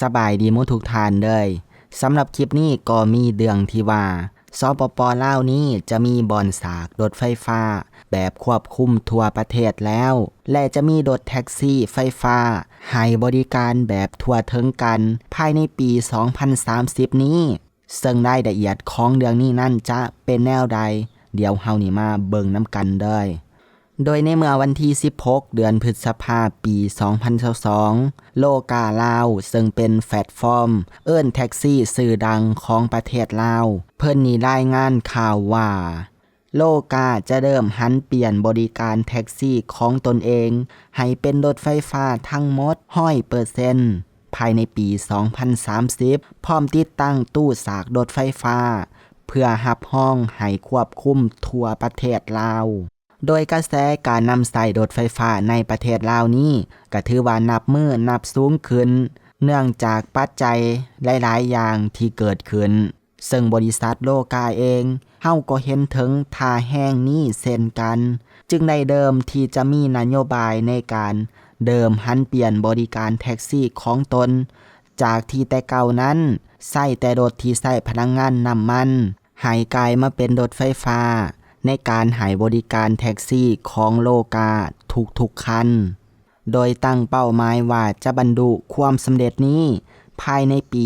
สบายดีมุทุกทานเลยสำหรับคลิปนี้ก็มีเดืองที่ว่าสปปลาวนี้จะมีบอนสากรถไฟฟ้า แบบควบคุมทั่วประเทศแล้ว และจะมีรถแท็กซี่ไฟฟ้า ให้บริการแบบทั่วถึงกัน ภายในปี 2030 นี้ ซึ่งรายละเอียดของเรื่องนี้นั่นจะเป็นแนวใด เดี๋ยวเฮานี่มาเบิ่งน้ำกันเด้อ โดยในเมื่อวันที่ 16 เดือนพฤษภาปี 2022 โลกาลาว ซึ่งเป็นแพลตฟอร์ม เอิ้นแท็กซี่สื่อดังของประเทศลาว เพิ่นนีรายงานข่าวว่า โลกาจะเริ่มหันเปลี่ยนบริการแท็กซี่ของตนเอง ให้เป็นรถไฟฟ้าทั้งหมดห้อยเปอร์เซ็นต์ภายในปี 2030 พร้อมติดตั้งตู้สากรถไฟฟ้า เพื่อหับห้องให้ควบคุมทั่วประเทศลาว โดยกระแสการนำใส่รถไฟฟ้าในประเทศลาวนี้ก็ถือว่านับมือนับสูงขึ้น เนื่องจากปัจจัยหลาย ๆ อย่างที่เกิดขึ้น ซึ่งบริษัทโลกาเองเฮาก็เห็นถึงท่าแห้งนี้เช่นกัน จึงได้เดิมที่จะมีนโยบายในการเดิมหันเปลี่ยนบริการแท็กซี่ของตน จากที่แต่เก่านั้นใส่แต่รถที่ใส่พลังงานน้ำมันให้กลายมาเป็นรถไฟฟ้า ในการให้บริการแท็กซี่ของโลกาทุกๆคัน โดยตั้งเป้าหมายว่าจะบรรลุความสำเร็จนี้ภายในปี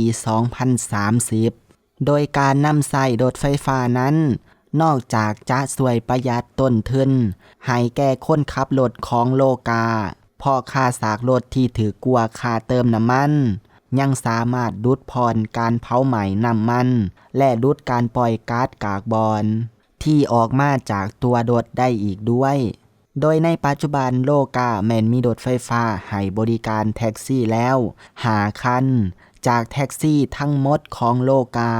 2030 โดยการนำใส่รถไฟฟ้านั้น นอกจากจะสวยประหยัดต้นทุนให้แก่คนขับรถของโลกาพอค่าสากรถที่ถือกลัวค่าเติมน้ำมัน ยังสามารถดุดผ่อนการเผาไหม้น้ำมัน และดุดการปล่อยก๊าซกากบอน ที่ออกมาจากตัวรถได้อีกด้วย โดยในปัจจุบันโลกาแมนมีรถไฟฟ้าให้บริการแท็กซี่แล้ว หาคัน จากแท็กซี่ทั้งหมดของโลกา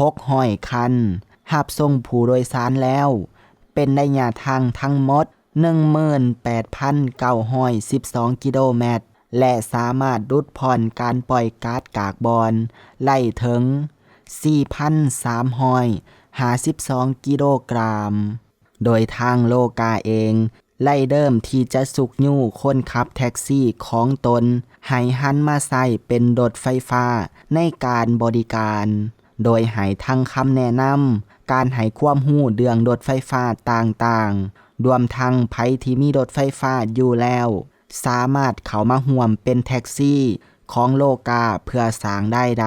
หกห้อยคันหับส่งผู้โดยสารแล้ว เป็นระยะทางทั้งหมด 18,912 กิโลเมตร และสามารถดุดผ่อนการปล่อยก๊าซกากบอนไล่ถึง4,300 52กิโลกรัม โดยทางโลกาเอง ไล่เดิมที่จะสุกยู่คนขับแท็กซี่ของตนให้หันมาใส่เป็นรถไฟฟ้าในการบริการ โดยให้ทั้งคำแนะนำการให้ความหู้เดืองรถไฟฟ้าต่างๆ รวมทั้งไผที่มีรถไฟฟ้าอยู่แล้ว สามารถเข้ามาห่วมเป็นแท็กซี่ของโลกาเพื่อสร้างได้ใด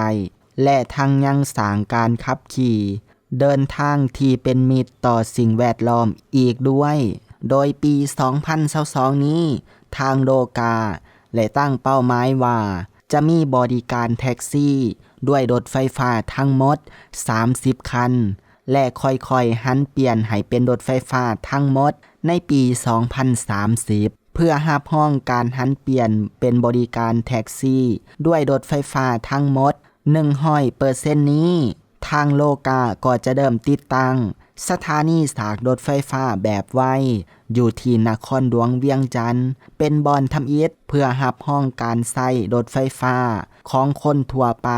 และทั้งยังสร้างการขับขี่ เดินทางที่เป็นมิตรต่อสิ่งแวดล้อมอีกด้วย โดยปี 2022 นี้ ทางโลกาและตั้งเป้าหมายว่า จะมีบริการแท็กซี่ ด้วยรถไฟฟ้าทั้งหมด 30 คัน และค่อยๆหันเปลี่ยนให้เป็นรถไฟฟ้าทั้งหมดในปี 2030เพื่อหับห้องการหันเปลี่ยนเป็นบริการแท็กซี่ ด้วยรถไฟฟ้าทั้งหมด100เปอร์เซ็นต์นี้ ทางโลกาก็จะเริ่มติดตั้ง สถานีสากรถไฟฟ้าแบบไวอยู่ที่นครหลวงเวียงจันทน์เป็นบอนทำอิฐเพื่อหับห้องการใช้รถไฟฟ้าของคนทั่วไป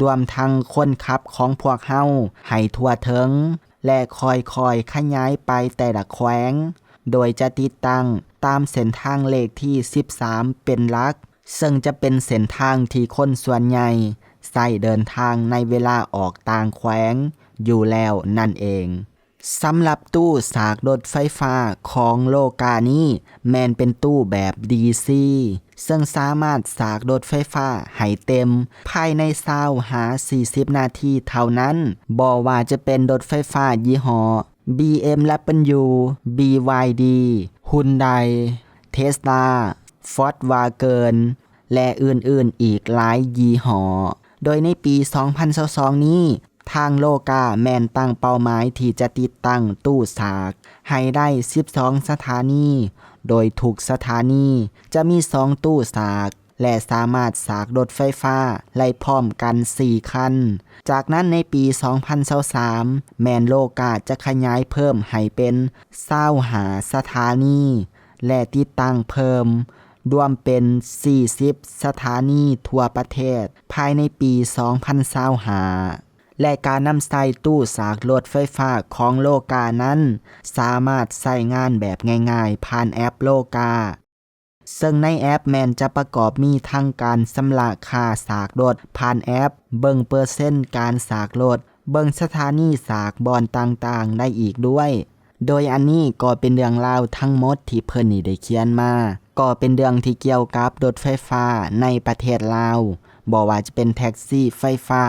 รวมทั้งคนขับของพวกเฮาให้ทั่วถึง และคอยๆขยายไปแต่ละแขวง โดยจะติดตั้งตามเส้นทางเลขที่ 13 เป็นลัก ซึ่งจะเป็นเส้นทางที่คนส่วนใหญ่ ใส่เดินทางในเวลาออกต่างแขวง อยู่แล้วนั่นเองสำหรับตู้สากรถไฟฟ้าของโลกานี้แมนเป็นตู้แบบ DC ซึ่งสามารถสากรถไฟฟ้าให้เต็ม ภายในซาวหา 40 นาทีเท่านั้นบอว่าจะเป็นรถไฟฟ้ายี่ห้อ BMW BYD Hyundai Tesla Volkswagen และอื่นๆอีกหลายยี่ห้อ โดยในปี 2022 นี้ ทางโลกาแมนตั้งเป้าหมายที่จะติดตั้งตู้สาก ให้ได้ 12 สถานี โดยทุกสถานีจะมี 2 ตู้สาก และสามารถสากรถไฟฟ้าไล่พร้อมกัน 4 คัน จากนั้นในปี 2023 แมนโลกาจะขยายเพิ่มให้เป็นเศร้าหาสถานี และติดตั้งเพิ่ม รวมเป็น 40 สถานีทั่วประเทศ ภายในปี 2025และการนำใส่ตู้สากรถไฟฟ้าของโลกานั้น สามารถใส่งานแบบง่ายๆ ผ่านแอปโลกา ซึ่งในแอปแมนจะประกอบมีทั้งการสำระค่าสากรถผ่านแอป เบิ่งเปอร์เซ็นต์การสากรถเบิ่งสถานีสากบอนต่างๆ ได้อีกด้วย โดยอันนี้ก็เป็นเรื่องราวทั้งหมดที่เพิ่นนี่ได้เขียนมา ก็เป็นเรื่องที่เกี่ยวกับรถไฟฟ้าในประเทศลาวบ่ว่าจะเป็นแท็กซี่ไฟฟ้า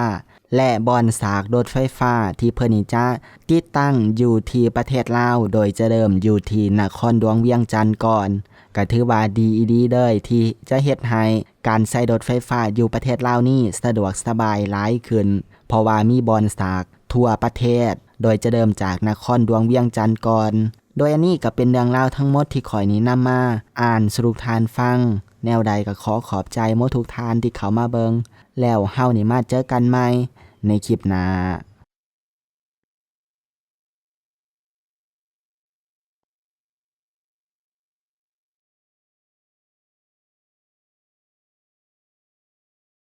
และบอนสากรถไฟฟ้าที่เพิ่นนี่จะติดตั้งอยู่ที่ประเทศลาวโดยจะเริ่มอยู่ที่นครหลวงเวียงจันทน์ก่อนก็ถือว่าดีอีดีเลยที่จะเฮ็ดให้การใช้รถไฟฟ้าอยู่ประเทศลาวนี่สะดวกสบายหลายขึ้น เพราะว่ามีบอนสากทั่วประเทศ โดยจะเริ่มจากนครหลวงเวียงจันทน์ก่อน โดยอันนี้ก็เป็นเรื่องราวทั้งหมดที่ข่อยนี้นำมา อ่านสรุปทานฟัง แนวใดก็ขอขอบใจมดทุกทานที่เขามาเบิง แล้วเฮานี่มาเจอกันใหม่ในคลิปหน้า